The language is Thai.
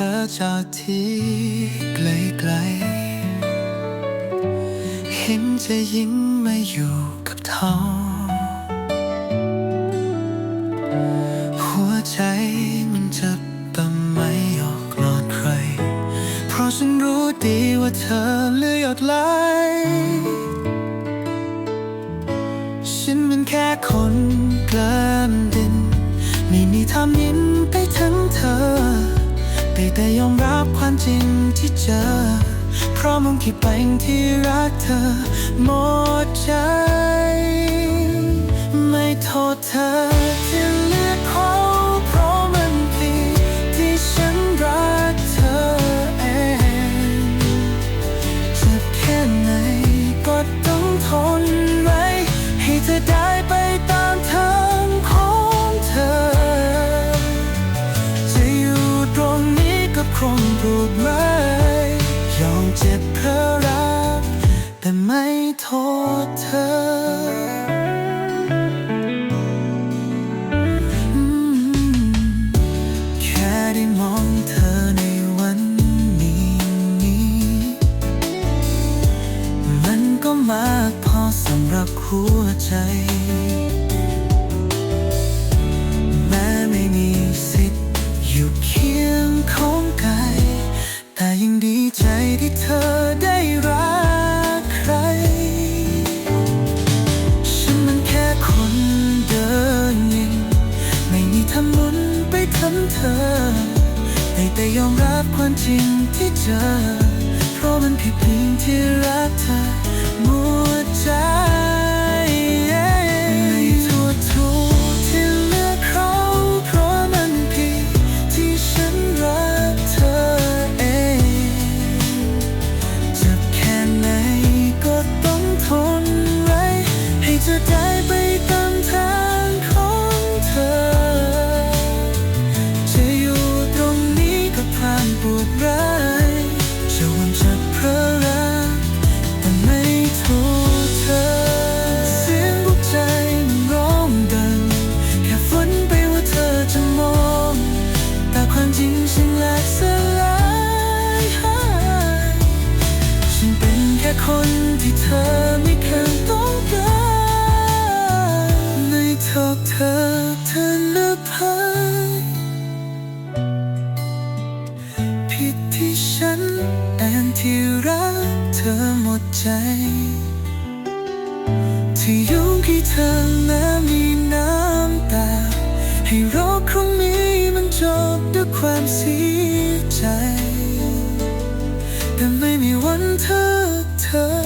ธอจากที่ไกลๆเห็นจะยิ้มไมาอยู่กับเธอหัวใจมันจ็บแต่ไม่ออกกลอดใคร เพราะฉันรู้ดีว่าเธอเลือดไหลฉันเป็นแค่คนกลามดิน ไม่มีทางยิน แต่ยอมรับความจริงที่เจอ เพราะมึงคิดไปที่รักเธอหมดใจ ไม่โทษเธอ คงถูกไหมยอมเจ็บเพราะรัก แต่ไม่โทษเธอแค่ได้มองเธอในวันนี้มันก็มากพอสำหรับหัวใจ เธอให้แต่ยอมรับความจริงที่เจอ เพราะมันผิดเพียงที่รักเธอ ค่คนที่เธอไม่เคยต้องการในเธอเธอเธอเลือกให้ผิดที่ฉันแอนที่รักเธอหมดใจ ที่ยุ่งให้เธอแม้มีน้ำตา ให้โรคครั้งนี้มันจบด้วยความเสียใจ แต่ไม่มีวันเธอ เธอ